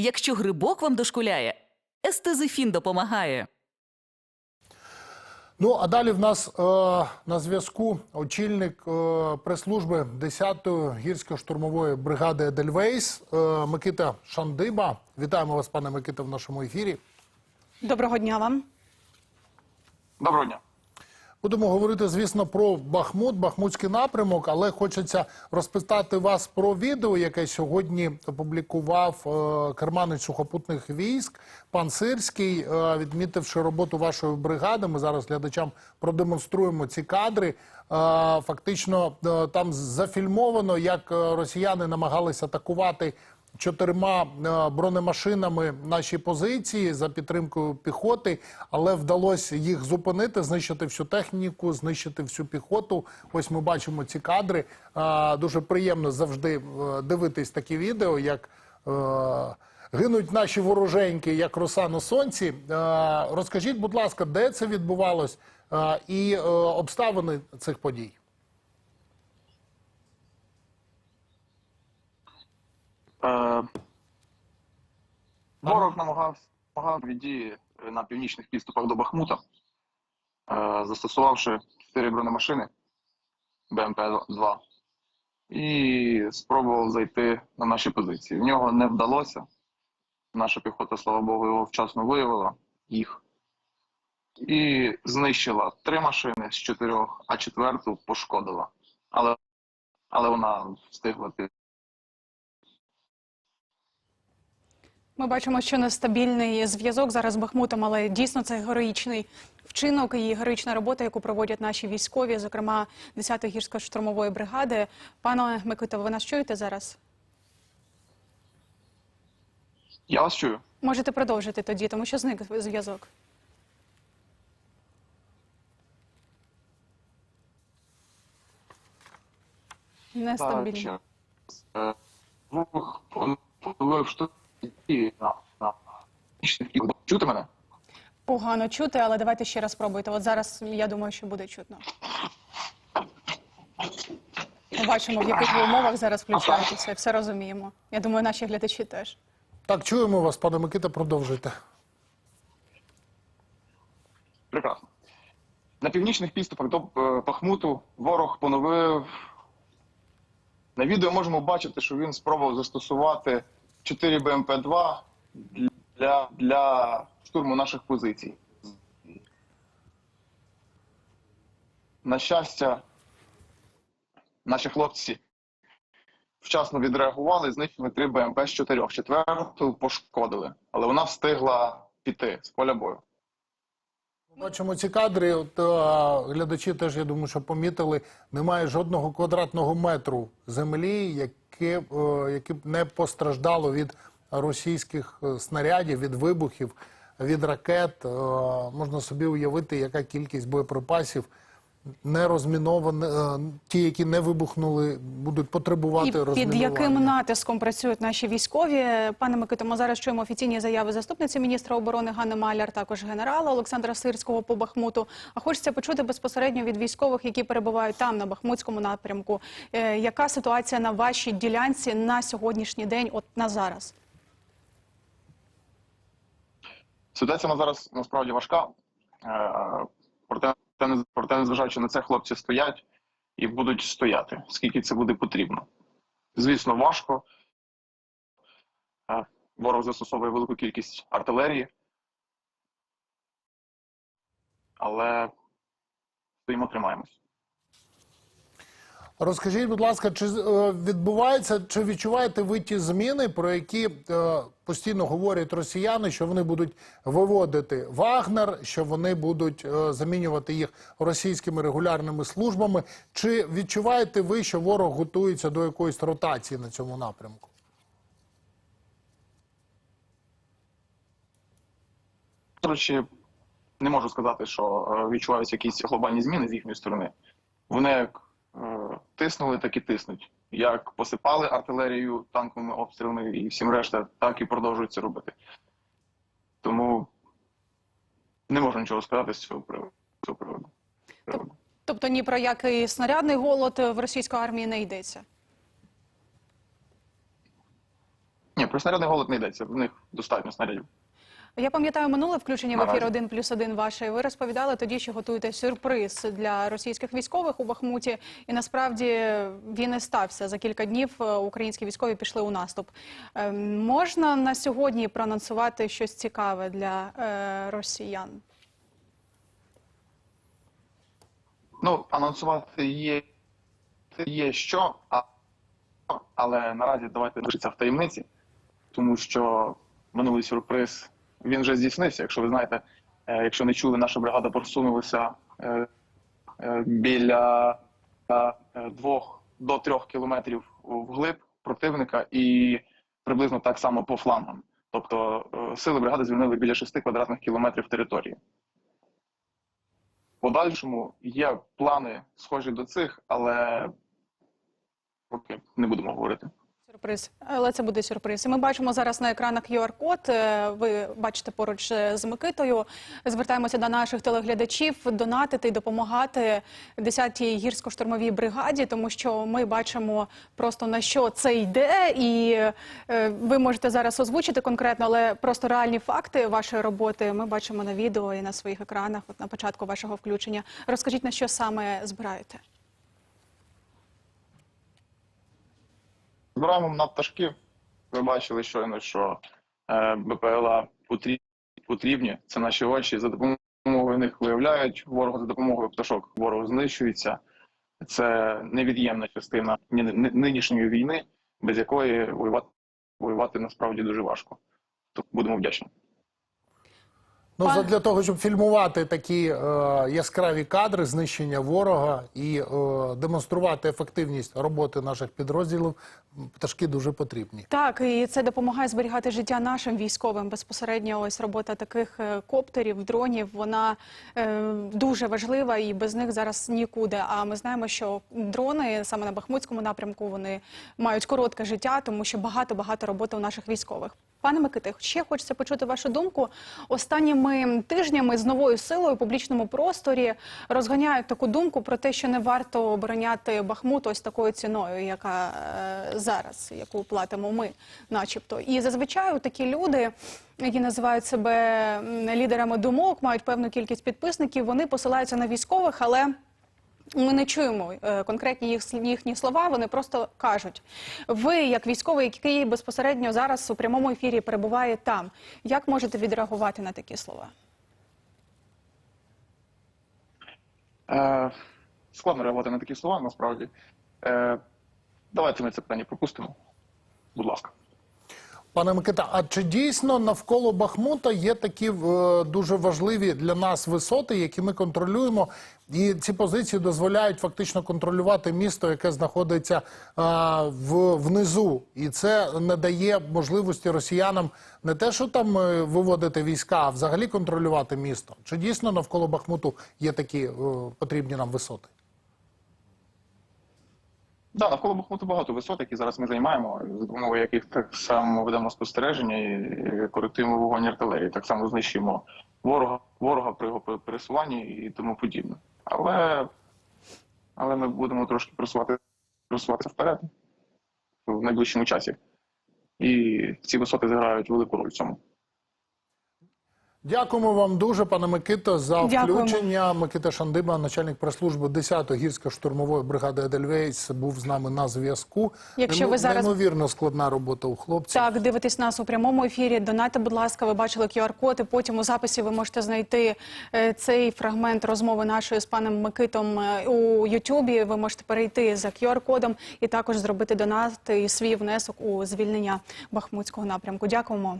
Якщо грибок вам дошкуляє, естезифін допомагає. Ну а далі в нас е, на зв'язку очільник е, прес-служби 10-ї гірсько-штурмової бригади Едельвейс е, Микита Шандиба. Вітаємо вас, пане Микита, в нашому ефірі. Доброго дня вам. Доброго дня. Будемо говорити, звісно, про Бахмут, Бахмутський напрямок, але хочеться розпитати вас про відео, яке сьогодні опублікував е, керманець сухопутних військ пан Сирський, е, відмітивши роботу вашої бригади. Ми зараз глядачам продемонструємо ці кадри. Е, фактично е, там зафільмовано, як е, росіяни намагалися атакувати чотирма е, бронемашинами наші позиції за підтримкою піхоти, але вдалося їх зупинити, знищити всю техніку, знищити всю піхоту. Ось ми бачимо ці кадри. Е, Дуже приємно завжди е, дивитись такі відео, як. Гинуть наші вороженьки, як роса на сонці. Розкажіть, будь ласка, де це відбувалось і обставини цих подій? Е, ворог намагався від дії на північних підступах до Бахмута, е, застосувавши чотири бронемашини БМП-2 і спробував зайти на наші позиції. В нього не вдалося. Наша піхота, слава Богу, його вчасно виявила їх і знищила три машини з чотирьох, а четверту пошкодила. Але, але вона встигла під Ми бачимо, що нестабільний зв'язок зараз з Бахмутом, але дійсно це героїчний вчинок і героїчна робота, яку проводять наші військові, зокрема 10-ї гірсько-штурмової бригади. Пане Микито, ви нас чуєте зараз? Я вас чую. Можете продовжити тоді, тому що зник зв'язок. Нестабільний. ще Е, на на. Чути мене? Погано чути, але давайте ще раз спробуйте. От зараз я думаю, що буде чутно. Ми бачимо, в яких ви умовах зараз включаєтеся, все розуміємо. Я думаю, наші глядачі теж. Так, чуємо вас, пане Микита, продовжуйте. Прекрасно. На північних підступах до е, Бахмуту ворог поновив. На відео можемо бачити, що він спробував застосувати 4 БМП-2 для, для штурму наших позицій. На щастя, наші хлопці вчасно відреагували, знищили 3 БМП з 4. Четверту пошкодили, але вона встигла піти з поля бою. Бачимо ці кадри. От, е, глядачі теж, я думаю, що помітили, немає жодного квадратного метру землі, яке, е, яке б не постраждало від російських е, снарядів, від вибухів, від ракет. Можна собі уявити, яка кількість боєприпасів не розміновані, е, ті, які не вибухнули, будуть потребувати І під яким натиском працюють наші військові? Пане Микито, ми зараз чуємо офіційні заяви заступниці міністра оборони Ганни Маляр, також генерала Олександра Сирського по Бахмуту. А хочеться почути безпосередньо від військових, які перебувають там на Бахмутському напрямку. Е, яка ситуація на вашій ділянці на сьогоднішній день, от на зараз? Ситуація на зараз насправді важка. Е, не- проте, незважаючи на це, хлопці стоять і будуть стояти, скільки це буде потрібно. Звісно, важко. Е, Ворог застосовує велику кількість артилерії. Але стоїмо, тримаємось. Розкажіть, будь ласка, чи е, відбувається, чи відчуваєте ви ті зміни, про які е, постійно говорять росіяни, що вони будуть виводити Вагнер, що вони будуть е, замінювати їх російськими регулярними службами? Чи відчуваєте ви, що ворог готується до якоїсь ротації на цьому напрямку? Коротше, не можу сказати, що відчуваються якісь глобальні зміни з їхньої сторони. Вони як тиснули, так і тиснуть. Як посипали артилерію танковими обстрілами і всім решта, так і продовжують це робити. Тому не можу нічого сказати з цього приводу. з цього приводу. приводу. Тобто ні про який снарядний голод в російської армії не йдеться. Ні, про снарядний голод не йдеться. В них достатньо снарядів. Я пам'ятаю минуле включення в ефір 1 плюс 1 ваше. Ви розповідали тоді, що готуєте сюрприз для російських військових у Бахмуті. І насправді він і стався. За кілька днів е, українські військові пішли у наступ. Е, Можна на сьогодні проанонсувати щось цікаве для е, росіян? Ну, анонсувати є, є що, а, але наразі давайте лишиться в таємниці, тому що минулий сюрприз він вже здійснився. Якщо ви знаєте, е, якщо не чули, наша бригада просунулася е, е, біля двох до трьох кілометрів вглиб противника і приблизно так само по флангам. Тобто сили бригади звільнили біля 6 квадратних кілометрів території. Подальшому є плани схожі до цих, але поки не будемо говорити. Сюрприз, але це буде сюрприз. Ми бачимо зараз на екранах QR-код. Е, Ви бачите поруч е, з Микитою. Звертаємося до наших телеглядачів донатити і допомагати 10-й гірсько-штурмовій бригаді, тому що ми бачимо просто на що це йде, і е, ви можете зараз озвучити конкретно, але просто реальні факти вашої роботи ми бачимо на відео і на своїх екранах. От на початку вашого включення. Розкажіть на що саме збираєте? Збираємо на пташки. Ви бачили щойно, що е, БПЛА потрібні. Це наші очі. За допомогою них виявляють ворога, за допомогою пташок ворог знищується. Це невід'ємна частина ні- нинішньої війни, без якої воювати, воювати насправді дуже важко. Тому будемо вдячні. Ну, Пан- для того, щоб фільмувати такі е, яскраві кадри знищення ворога і е, демонструвати ефективність роботи наших підрозділів, пташки дуже потрібні. Так, і це допомагає зберігати життя нашим військовим. Безпосередньо ось робота таких е, коптерів, дронів, вона е, дуже важлива і без них зараз нікуди. А ми знаємо, що дрони саме на Бахмутському напрямку вони мають коротке життя, тому що багато багато роботи у наших військових. Пане Миките, ще хочеться почути вашу думку. Останніми тижнями з новою силою у публічному просторі розганяють таку думку про те, що не варто обороняти Бахмут ось такою ціною, яка е, зараз, яку платимо ми, начебто. І зазвичай такі люди, які називають себе лідерами думок, мають певну кількість підписників, вони посилаються на військових, але. Ми не чуємо е, конкретні їх їхні слова. Вони просто кажуть: ви, як військовий, який безпосередньо зараз у прямому ефірі перебуває там, як можете відреагувати на такі слова? Е, складно реагувати на такі слова, насправді. Е, давайте ми це питання пропустимо. Будь ласка. Пане Микита, а чи дійсно навколо Бахмута є такі е, дуже важливі для нас висоти, які ми контролюємо, і ці позиції дозволяють фактично контролювати місто, яке знаходиться е, внизу, і це не дає можливості росіянам не те, що там е, виводити війська, а взагалі контролювати місто? Чи дійсно навколо Бахмуту є такі потрібні нам висоти? Да, навколо Бахмуту багато висот, які зараз ми займаємо, за допомогою яких так само ведемо спостереження і коректуємо вогонь артилерії. Так само знищуємо ворога, ворога при його пересуванні і тому подібне. Але, але ми будемо трошки просувати, просуватися вперед в найближчому часі. І ці висоти зіграють велику роль в цьому. Дякуємо вам дуже, пане Микито, за Дякуємо. включення. Микита Шандиба, начальник прес-служби 10-ї гірсько-штурмової бригади Едельвейс, був з нами на зв'язку. Якщо ви зараз- неймовірно складна робота у хлопців. Так, дивитесь нас у прямому ефірі. Донайте, будь ласка, ви бачили QR-код, і потім у записі ви можете знайти е, цей фрагмент розмови нашої з паном Микитом е, у Ютубі. Ви можете перейти за QR-кодом і також зробити донат і свій внесок у звільнення Бахмутського напрямку. Дякуємо.